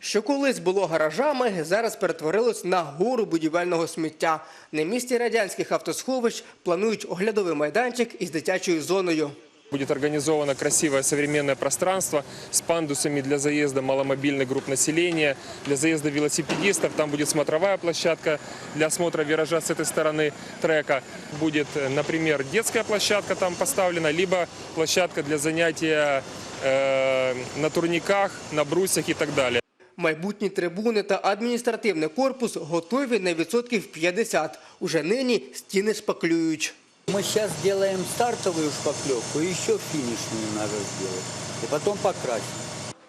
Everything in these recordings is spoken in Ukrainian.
Що колись було гаражами, зараз перетворилось на гору будівельного сміття. На місці радянських автосховищ планують оглядовий майданчик із дитячою зоною. Будет организовано красивое современное пространство с пандусами для заезда маломобильных групп населения, для заезда велосипедистов. Там будет смотровая площадка для осмотра виража с этой стороны трека. Будет, э, например, детская площадка там поставлена, либо площадка для занятия э, на турниках, на брусьях и так далее. Майбутні трибуни та адміністративний корпус готові на відсотків 50. Уже нині стіни шпаклюють. Мы сейчас делаем стартовую шпаклевку, и еще финишную надо сделать. И потом покрасить.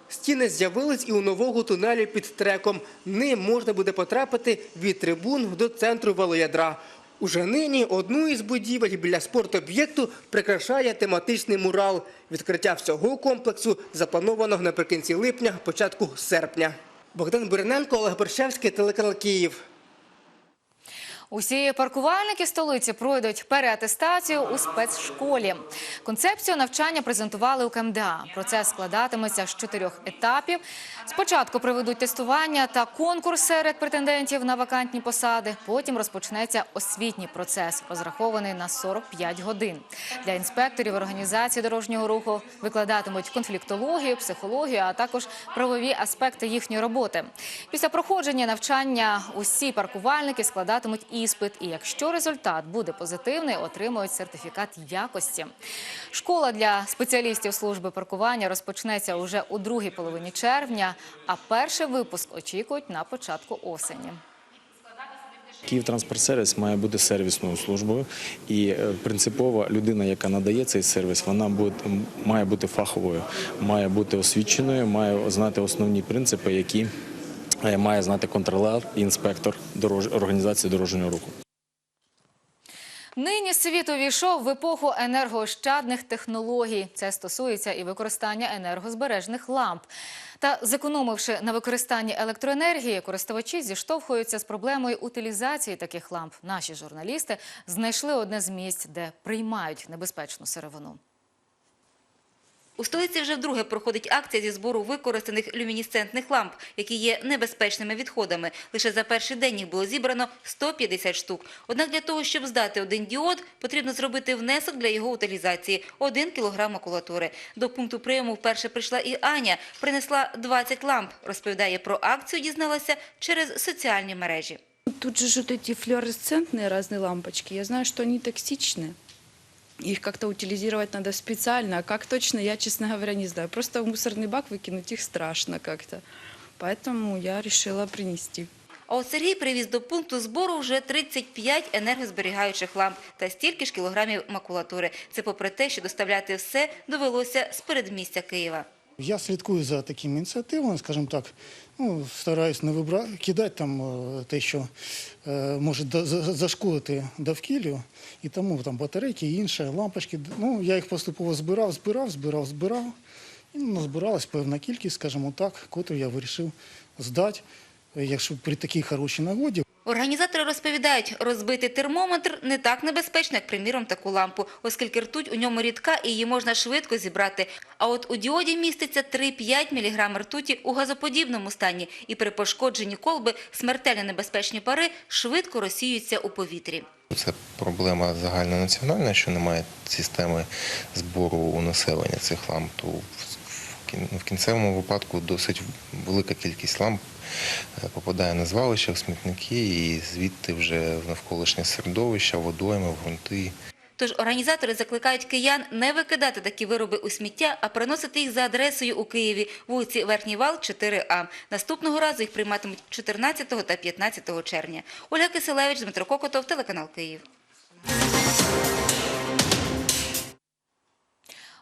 Стіни з'явились і у нового тунелі під треком. Ним можна буде потрапити від трибун до центру велоядра. Уже нині одну із будівель біля спортоб'єкту прикрашає тематичний мурал. Відкриття всього комплексу заплановано наприкінці липня, початку серпня. Богдан Бурененко, Олег Борщевський, телеканал Київ. Усі паркувальники столиці пройдуть переатестацію у спецшколі. Концепцію навчання презентували у КМДА. Процес складатиметься з чотирьох етапів. Спочатку проведуть тестування та конкурс серед претендентів на вакантні посади. Потім розпочнеться освітній процес, розрахований на 45 годин. Для інспекторів організації дорожнього руху викладатимуть конфліктологію, психологію, а також правові аспекти їхньої роботи. Після проходження навчання усі паркувальники складатимуть іспит, і якщо результат буде позитивний, отримують сертифікат якості. Школа для спеціалістів служби паркування розпочнеться уже у другій половині червня, а перший випуск очікують на початку осені. Київтранспортсервіс має бути сервісною службою, і е, принципово людина, яка надає цей сервіс, вона буде, має бути фаховою, має бути освіченою, має знати основні принципи, які має знати контролер і інспектор дорож... організації дорожнього руху. Нині світ увійшов в епоху енергоощадних технологій. Це стосується і використання енергозбережних ламп. Та зекономивши на використанні електроенергії, користувачі зіштовхуються з проблемою утилізації таких ламп. Наші журналісти знайшли одне з місць, де приймають небезпечну сировину. У столиці вже вдруге проходить акція зі збору використаних люмінесцентних ламп, які є небезпечними відходами. Лише за перший день їх було зібрано 150 штук. Однак для того, щоб здати один діод, потрібно зробити внесок для його утилізації – 1 кілограм макулатури. До пункту прийому вперше прийшла і Аня. Принесла 20 ламп. Розповідає про акцію, дізналася через соціальні мережі. Тут же ж вот эти флуоресцентные разные лампочки. Я знаю, что они токсичны. Их как-то утилизировать надо специально. А как точно, я, честно говоря, не знаю. Просто в мусорный бак выкинуть их страшно как-то. Поэтому я решила принести. А от Сергій привіз до пункту збору вже 35 енергозберігаючих ламп та стільки ж кілограмів макулатури. Це попри те, що доставляти все довелося з передмістя Києва. Я слідкую за такими ініціативами, скажімо так, ну, стараюсь не вибра... кидати там е, те, що е, може зашкодити довкіллю, і тому там батарейки і інше, лампочки. Ну, я їх поступово збирав, збирав, збирав, збирав. І назбиралась певна кількість, скажімо так, котру я вирішив здати, якщо при такій хорошій нагоді. Організатори розповідають, розбити термометр не так небезпечно, як, приміром, таку лампу, оскільки ртуть у ньому рідка і її можна швидко зібрати. А от у діоді міститься 3-5 мг ртуті у газоподібному стані, і при пошкодженні колби смертельно небезпечні пари швидко розсіюються у повітрі. Це проблема загальнонаціональна, що немає системи збору у населення цих ламп. В кінцевому випадку досить велика кількість ламп е, попадає на звалища, в смітники і звідти вже в навколишнє середовище, водойми, в ґрунти. Тож організатори закликають киян не викидати такі вироби у сміття, а приносити їх за адресою у Києві, вулиці Верхній Вал, 4А. Наступного разу їх прийматимуть 14 та 15 червня. Ольга Киселевич, Дмитро Кокотов, телеканал Київ.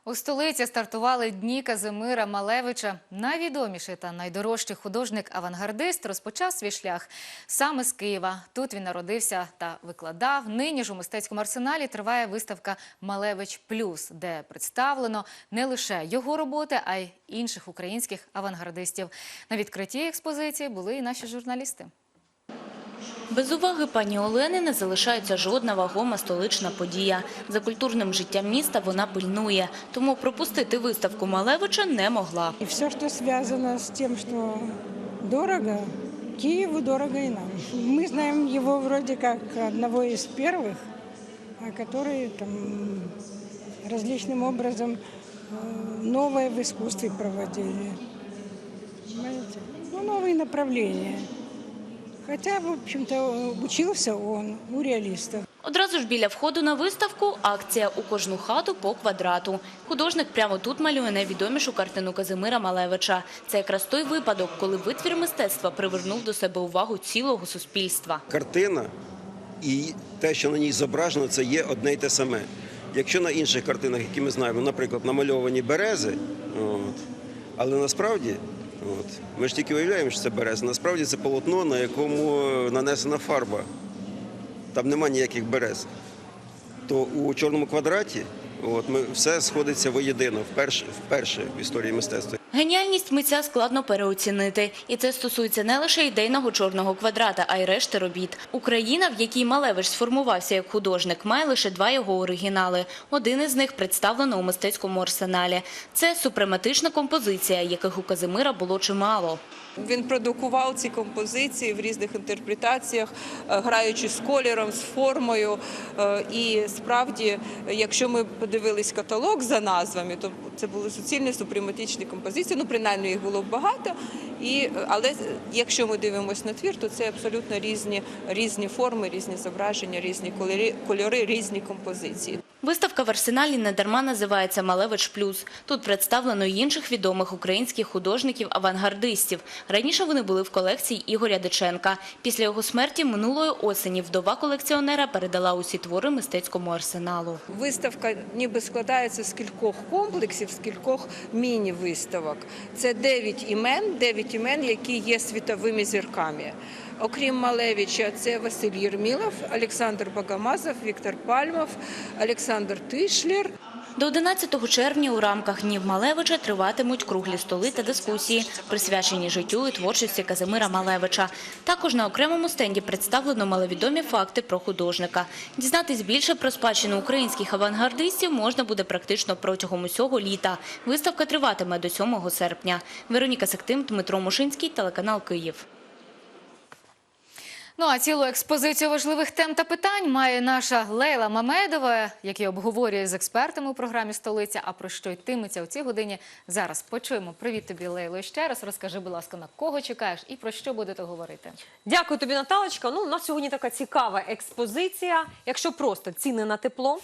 У столиці стартували дні Казимира Малевича. Найвідоміший та найдорожчий художник-авангардист розпочав свій шлях саме з Києва. Тут він народився та викладав. Нині ж у мистецькому арсеналі триває виставка Малевич Плюс, де представлено не лише його роботи, а й інших українських авангардистів. На відкритті експозиції були і наші журналісти. Без уваги пані Олени не залишається жодна вагома столична подія. За культурним життям міста вона пильнує, тому пропустити виставку Малевича не могла. И все, что связано с тем, что Дорого. Киеву дорого и нам. Мы знаем его вроде как одного из первых, а которые там различным образом э, новое в искусстве проводили. Понимаете? Ну, новые направления. Хотя, в общем-то, учился он у реалистов. Одразу ж біля входу на виставку акція «У кожну хату по квадрату». Художник прямо тут малює найвідомішу картину Казимира Малевича. Це якраз той випадок, коли витвір мистецтва привернув до себе увагу цілого суспільства. картина і те, що на ній зображено, це є одне й те саме. Якщо на інших картинах, які ми знаємо, наприклад, намальовані берези, от, але насправді, от, ми ж тільки уявляємо, що це береза, насправді це полотно, на якому нанесена фарба. Там нема ніяких берез. То у чорному квадраті от, ми, все сходиться воєдино, вперше, вперше в історії мистецтва. Геніальність митця складно переоцінити. І це стосується не лише ідейного чорного квадрата, а й решти робіт. Україна, в якій Малевич сформувався як художник, має лише два його оригінали. Один із них представлено у мистецькому арсеналі. Це супрематична композиція, яких у Казимира було чимало. Він продукував ці композиції в різних інтерпретаціях, е, граючи з кольором, з формою. Е, І справді, якщо ми подивились каталог за назвами, то це були суцільні супрематичні композиції. Ну, принаймні їх було багато. І, але якщо ми дивимося на твір, то це абсолютно різні, різні форми, різні зображення, різні кольори різні композиції. Виставка в арсеналі недарма називається Малевич Плюс. Тут представлено інших відомих українських художників-авангардистів. Раніше вони були в колекції Ігоря Диченка. Після його смерті минулої осені вдова колекціонера передала усі твори мистецькому арсеналу. Виставка ніби складається з кількох комплексів, з кількох міні-виставок. Це дев'ять імен, дев'ять імен, які є світовими зірками. Окрім Малевича, це Василь Єрмілов, Олександр Богомазов, Віктор Пальмов, Олександр Тишлер. До 11 червня у рамках Днів Малевича триватимуть круглі столи та дискусії, присвячені життю і творчості Казимира Малевича. Також на окремому стенді представлено маловідомі факти про художника. Дізнатись більше про спадщину українських авангардистів можна буде практично протягом усього літа. Виставка триватиме до 7 серпня. Вероніка Сектим, Дмитро Мушинський, телеканал Київ. Ну а цілу експозицію важливих тем та питань має наша Лейла Мамедова, який обговорює з експертами у програмі Столиця. А про що йтиметься у цій годині зараз почуємо. Привіт тобі, Лейло. Ще раз розкажи, будь ласка, на кого чекаєш і про що будете говорити. Дякую тобі, Наталочка. Ну, у нас сьогодні така цікава експозиція. Якщо просто ціни на тепло.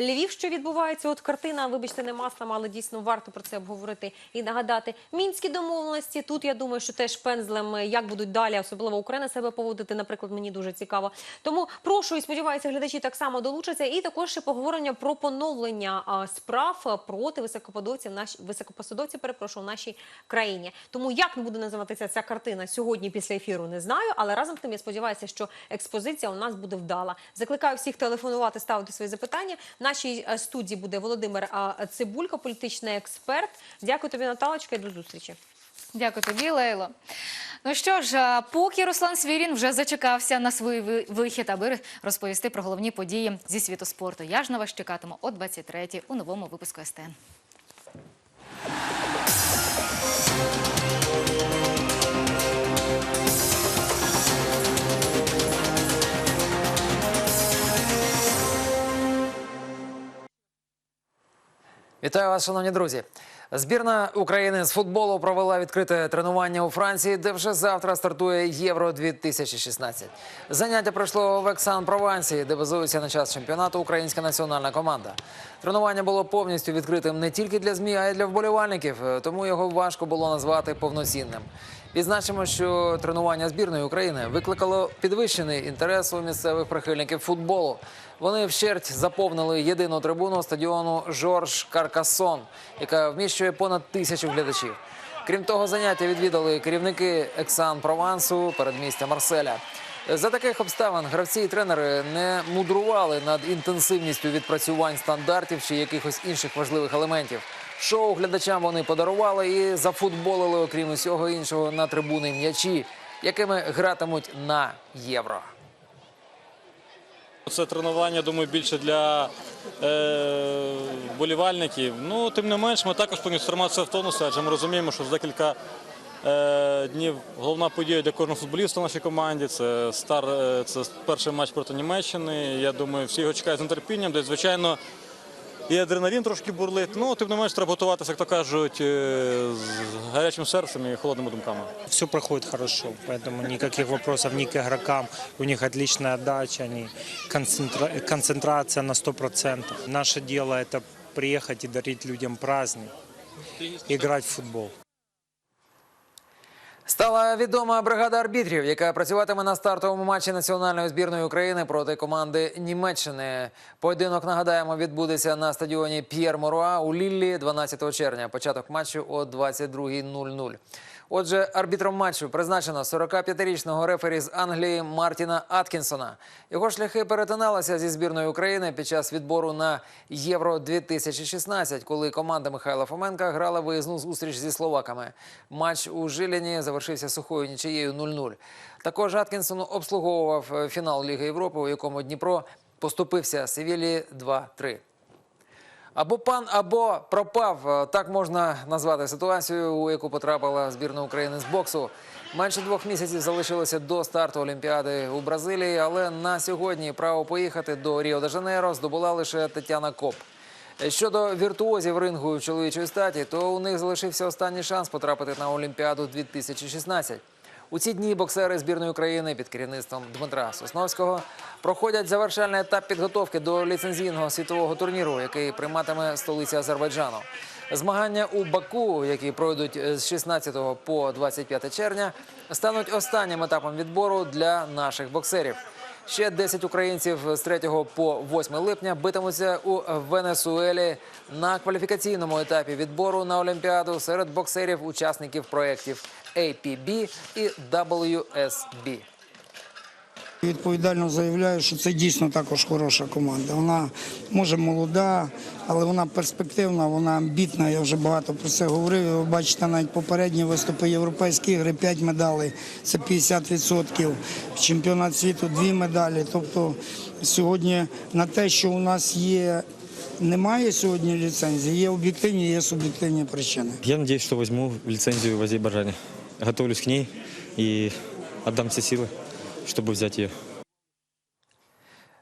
Львів, що відбувається, от картина, вибачте, не маслом, але дійсно варто про це обговорити і нагадати. Мінські домовленості. Тут я думаю, що теж пензлем, е, як будуть далі, особливо Україна себе поводити. Наприклад, мені дуже цікаво. Тому прошу і сподіваюся, глядачі так само долучаться. І також ще поговорення про поновлення справ проти високопосадовців, наш високопосадовців, перепрошую, в нашій країні. Тому як буде називатися ця картина сьогодні після ефіру, не знаю. Але разом з тим я сподіваюся, що експозиція у нас буде вдала. Закликаю всіх телефонувати, ставити свої запитання. Нашій е, студії буде Володимир Цибулько, політичний експерт. Дякую тобі, Наталочка, і до зустрічі. Дякую тобі, Лейло. Ну що ж, поки Руслан Свірін вже зачекався на свій вихід, аби розповісти про головні події зі світу спорту. Я ж на вас чекатиму о 23-й у новому випуску СТН. Вітаю вас, шановні друзі. Збірна України з футболу провела відкрите тренування у Франції, де вже завтра стартує Євро 2016 Заняття пройшло в Ексан Провансі, де базується на час чемпіонату українська національна команда. Тренування було повністю відкритим не тільки для ЗМІ, а й для вболівальників, тому його важко було назвати повноцінним. Відзначимо, що тренування збірної України викликало підвищений інтерес у місцевих прихильників футболу. Вони вщерть заповнили єдину трибуну стадіону Жорж Каркасон, яка вміщує понад тисячу глядачів. Крім того, заняття відвідали керівники Ексан Провансу, передмістя Марселя. За таких обставин гравці і тренери не мудрували над інтенсивністю відпрацювань стандартів чи якихось інших важливих елементів. Шоу глядачам вони подарували і зафутболили, окрім усього іншого, на трибуни м'ячі, якими гратимуть на євро. Це тренування, думаю, більше для е, вболівальників. Ну, тим не менш, ми також повинні триматися в тонусі, адже ми розуміємо, що за декілька е, днів. Головна подія для кожного футболіста в нашій команді. Це стар, е, це перший матч проти Німеччини. Я думаю, всі його чекають з нетерпінням. Де, звичайно, і адреналін трошки бурлить. Ну, тим не менш, треба готуватися, як то кажуть, е, з гарячим серцем і холодними думками. Все проходит хорошо, поэтому никаких вопросов ні к игрокам. У них отличная отдача, они концентра- концентрация на 100%. Наше дело это приехать и дарить людям праздник, играть в футбол. Стала відома бригада арбітрів, яка працюватиме на стартовому матчі національної збірної України проти команди Німеччини. Поєдинок нагадаємо відбудеться на стадіоні П'єр Моруа у Ліллі 12 червня. Початок матчу о 22.00. Отже, арбітром матчу призначено 45-річного рефері з Англії Мартіна Аткінсона. Його шляхи перетиналися зі збірною України під час відбору на Євро 2016, коли команда Михайла Фоменка грала виїзну зустріч зі словаками. Матч у Жиліні завершився сухою нічиєю 0-0. Також Аткінсон обслуговував е, фінал Ліги Європи, у якому Дніпро поступився Севілі 2-3. Або пан, або пропав. Е, Так можна назвати ситуацію, у яку потрапила збірна України з боксу. Менше двох місяців залишилося до старту Олімпіади у Бразилії, але на сьогодні право поїхати до Ріо-де-Жанейро здобула лише Тетяна Коп. Щодо віртуозів рингу чоловічої статі, то у них залишився останній шанс потрапити на Олімпіаду 2016. У ці дні боксери збірної України під керівництвом Дмитра Сосновського проходять завершальний етап підготовки до ліцензійного світового турніру, який прийматиме столиця Азербайджану. Змагання у Баку, які пройдуть з 16 по 25 червня, стануть останнім етапом відбору для наших боксерів. Ще 10 українців з 3 по 8 липня битимуться у Венесуелі на кваліфікаційному етапі відбору на Олімпіаду серед боксерів-учасників проєктів APB і WSB. Відповідально заявляю, що це дійсно також хороша команда. Вона може молода, але вона перспективна, вона амбітна. Я вже багато про це говорив. Ви бачите навіть попередні виступи Європейські ігри 5 медалей, це 50%. Чемпіонат світу 2 медалі. Тобто сьогодні на те, що у нас є. Немає сьогодні ліцензії, є об'єктивні, є суб'єктивні причини. Я надеюсь, что возьму лицензию в Азербайджане. Готовлюсь к ней и отдам все силы, чтобы взять ее.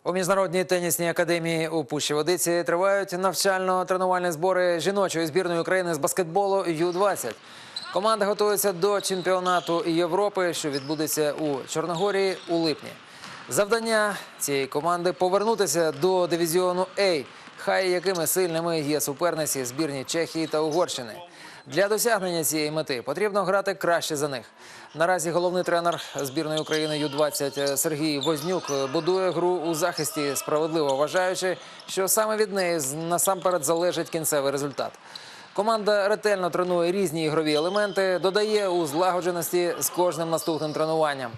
У міжнародній тенісній академії у Пущі Водиці тривають навчально-тренувальні збори жіночої збірної України з баскетболу Ю-20. Команда готується до чемпіонату Європи, що відбудеться у Чорногорії у липні. Завдання цієї команди повернутися до дивізіону А, хай якими сильними є суперниці збірні Чехії та Угорщини. Для досягнення цієї мети потрібно грати краще за них. Наразі головний тренер збірної України Ю-20 Сергій Вознюк будує гру у захисті, справедливо вважаючи, що саме від неї насамперед залежить кінцевий результат. Команда ретельно тренує різні ігрові елементи, додає у злагодженості з кожним наступним тренуванням.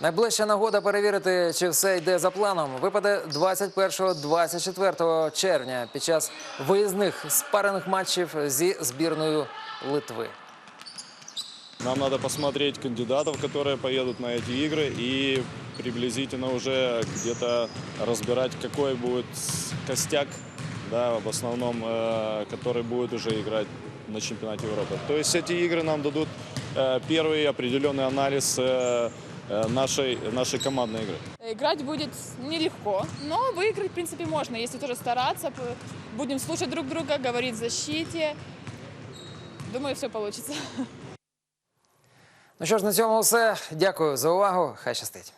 Найближча нагода перевірити, чи все йде за планом, випаде 21-24 червня під час виїзних спарених матчів зі збірною Литви. Нам надо посмотреть кандидатов, которые поедут на эти игры и приблизительно уже где-то разбирать, какой будет костяк, да, в основном, э, который будет уже играть на чемпионате Европы. То есть эти игры нам дадут э, первый определенный анализ э, э, нашей, нашей командной игры. Играть будет нелегко, но выиграть, в принципе, можно, если тоже стараться. Будем слушать друг друга, говорить в защите. Думаю, все получится. Ну що ж, на цьому все. Дякую за увагу. Хай щастить.